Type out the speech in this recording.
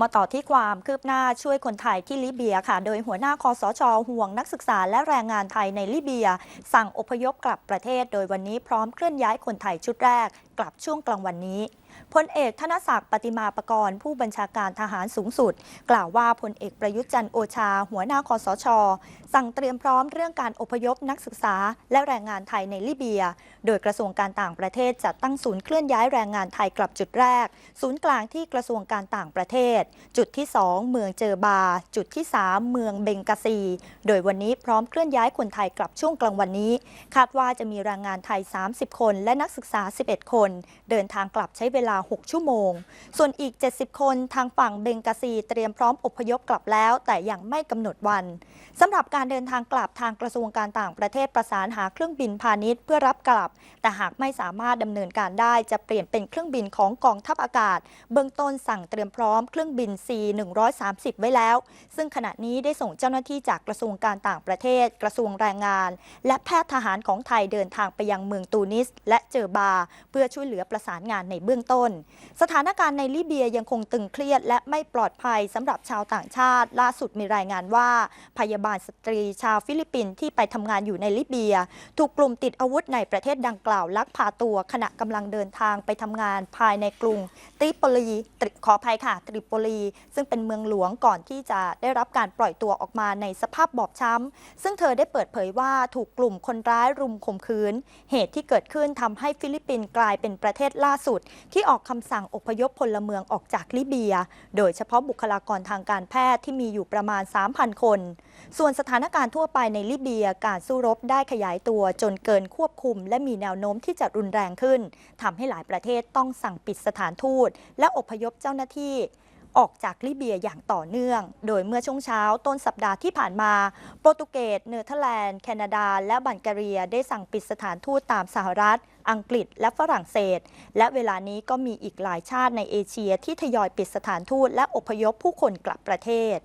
มาต่อที่ความคืบหน้าช่วยคนไทยที่ลิเบียค่ะ โดยหัวหน้าคอสช ห่วงนักศึกษาและแรงงานไทยในลิเบีย สั่งอพยพกลับประเทศ โดยวันนี้พร้อมเคลื่อนย้ายคนไทยชุดแรก กลับช่วงกลางวันนี้ พลเอกธนศักดิ์ปฏิมาประกรณ์ผู้บัญชาการทหารสูงสุด กล่าวว่าพลเอกประยุทธ์จันโอชา หัวหน้าคอสช สั่งเตรียมพร้อมเรื่องการอพยพนักศึกษา และแรงงานไทยในลิเบีย โดยกระทรวงการต่างประเทศจะตั้งศูนย์เคลื่อนย้ายแรงงานไทยกลับจุดแรก ศูนย์กลางที่กระทรวงการต่างประเทศ จุดที่ 2 เมืองเจอบา จุดที่ 3 เมืองเบงกาซี โดยวันนี้พร้อมเคลื่อนย้ายคนไทยกลับช่วงกลางวันนี้ คาดว่าจะมีแรงงานไทย 30 คน และนักศึกษา 11 คน เดินทางกลับใช้เวลา 6 ชั่วโมง ส่วนอีก 70 คนทางฝั่งเบงกาซีเตรียมพร้อมอพยพกลับแล้ว แต่ยังไม่กำหนดวันสำหรับการเดินทางกลับทางกระทรวงการต่างประเทศประสานหาเครื่องบินพาณิชย์เพื่อรับกลับ แต่หากไม่สามารถดำเนินการได้จะเปลี่ยนเป็นเครื่องบินของกองทัพอากาศ เบื้องต้นสั่งเตรียมพร้อมเครื่องบิน C130 ไว้แล้ว ซึ่งขณะนี้ได้ส่งเจ้าหน้าที่จากกระทรวงการต่างประเทศ กระทรวงแรงงาน และแพทย์ทหารของไทยเดินทางไปยังเมืองตูนิส และเจอบาเพื่อช่วยเหลือประสานงานในเบื้องต้น สถานการณ์ในลิเบียยังคงตึงเครียด และไม่ปลอดภัยสำหรับชาวต่างชาติ ล่าสุดมีรายงานว่า พยาบาลสตรีชาวฟิลิปปินส์ที่ไปทำงานอยู่ในลิเบีย ถูกกลุ่มติดอาวุธในประเทศดังกล่าวลักพาตัว ขณะกำลังเดินทางไปทำงานภายในกรุงตริโปลีตริขออภัยค่ะตริโปลี ซึ่งเป็นเมืองหลวงก่อนที่จะได้รับการปล่อยตัวออกมาในสภาพบอบช้ำ ซึ่งเธอได้เปิดเผยว่าถูกกลุ่มคนร้ายรุมข่มขืน เหตุที่เกิดขึ้นทำให้ฟิลิปปินส์กลายเป็นประเทศล่าสุดที่ที่ออกคำสั่งอพยพพลเมืองออกจากลิเบีย โดยเฉพาะบุคลากรทางการแพทย์ที่มีอยู่ประมาณ 3,000 คน ส่วนสถานการณ์ทั่วไปในลิเบียการสู้รบได้ขยายตัวจนเกินควบคุม และมีแนวโน้มที่จะรุนแรงขึ้นทำให้หลายประเทศต้องสั่งปิดสถานทูต และอพยพเจ้าหน้าที่ ออกจากลิเบียอย่างต่อเนื่อง โดยเมื่อช่วงเช้าต้นสัปดาห์ที่ผ่านมา โปรตุเกส เนเธอร์แลนด์ แคนาดา และบัลแกเรียได้สั่งปิดสถานทูตตามสหรัฐ อังกฤษ และฝรั่งเศส และเวลานี้ก็มีอีกหลายชาติในเอเชียที่ทยอยปิดสถานทูตและอพยพผู้คนกลับประเทศ